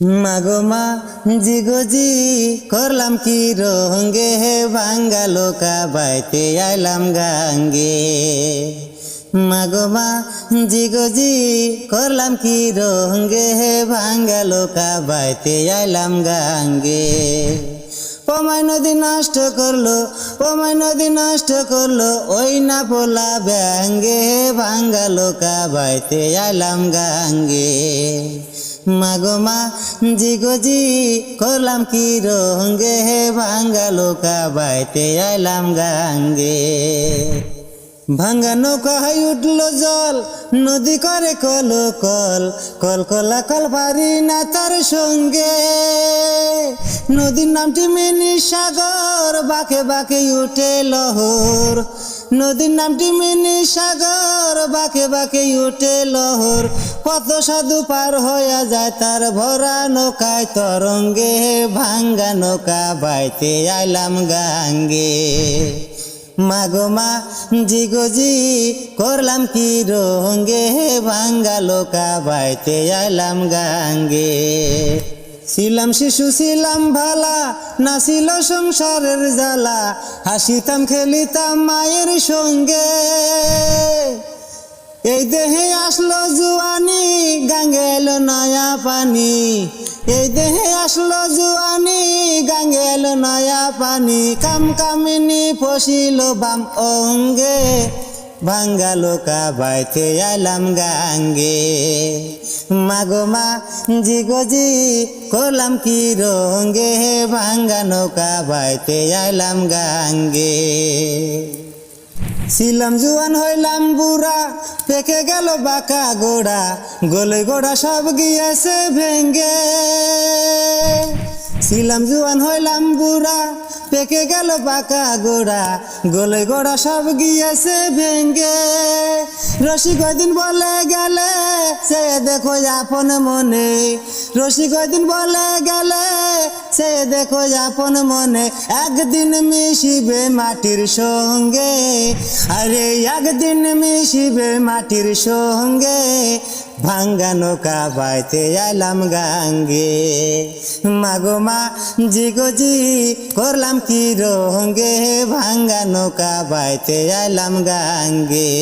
মাগো মা জিগো জি, করলাম কি রঙ্গে হে ভাঙ্গা লোকা, বাইতে আইলাম গাঙ্গে। মাগো মা জিগো জি, করলাম কি রঙ্গে হে ভাঙ্গা লোকা, বাইতে আইলাম গাঙ্গে। পমাই নদী নষ্ট করল, পমাই নদী নষ্ট করল, ওই না পোলা ব্যাঙ্গে লোকা, বাইতে আইলাম গাঙ্গে। মাগো মা জি করলাম কি রঙ্গে হে ভাঙ্গা লোকা, বাইতে আইলাম গাঙ্গে। ভাঙ্গা নৌকায় উঠল জল, নদী করে কল কল কল কলা কল পারি না তার সঙ্গে। নদীর নামটি মিনি সাগর, বাঁকে বাঁকে উঠে লহর। নদীর নামটি মিনি সাগর বাঁকে বাঁকে উঠে লহর। কত সাধু পার হইয়া যায়, তার ভরা নৌকায় তরঙ্গে ভাঙ্গা নৌকা বাইতে আইলাম গাঙ্গে। মাগো মা জিগো জি করলাম কি রঙ্গে ভাঙ্গা লোকা বাইতে আইলাম গাঙ্গে। ছিলাম শিশু, ছিলাম ভালা না নাছিল সংসারের জ্বালা, হাসিতাম, খেলিতাম মায়ের সঙ্গে। এই দেহে আসলো জুয়ানি গাঙ্গে এলো নয়া পানি। এই দেহে আসলো জুয়ানি গাঙ্গে এলো নয়া পানি। কাম কামিনী ফসিল বাম অঙ্গে ভাঙ্গা লোকা বাইতে আইলাম গাঙ্গে। মাগো মা, জি করলাম কি রঙ্গে ভাঙ্গা নৌকা বাইতে আইলাম গাঙ্গে। ছিলাম জুয়ান, হইলাম বুড়া, পেকে গেল বাঁকা গোড়া, গলে গোড়া সব গিয়েছে ভেঙ্গে। ছিলাম জুয়ান, হইলাম বুড়া পেকে গেল বাঁকা গোড়া, গলে গোড়া সব গিয়েছে ভেঙ্গে। রসি কদিন বলে গেলে, সে দেখো আপন মনে। রসি কদিন বলে গেলে, সে দেখো আপন মনে। একদিন মিশিবে মাটির সঙ্গে, আরে একদিন মিশিবে মাটির সঙ্গে। ভাঙ্গা নৌকা বাইতে আইলাম গাঙ্গে। মাগো মা জিগো জি, করলাম কি রঙ্গে ভাঙ্গা নৌকা বাইতে আইলাম গাঙ্গে।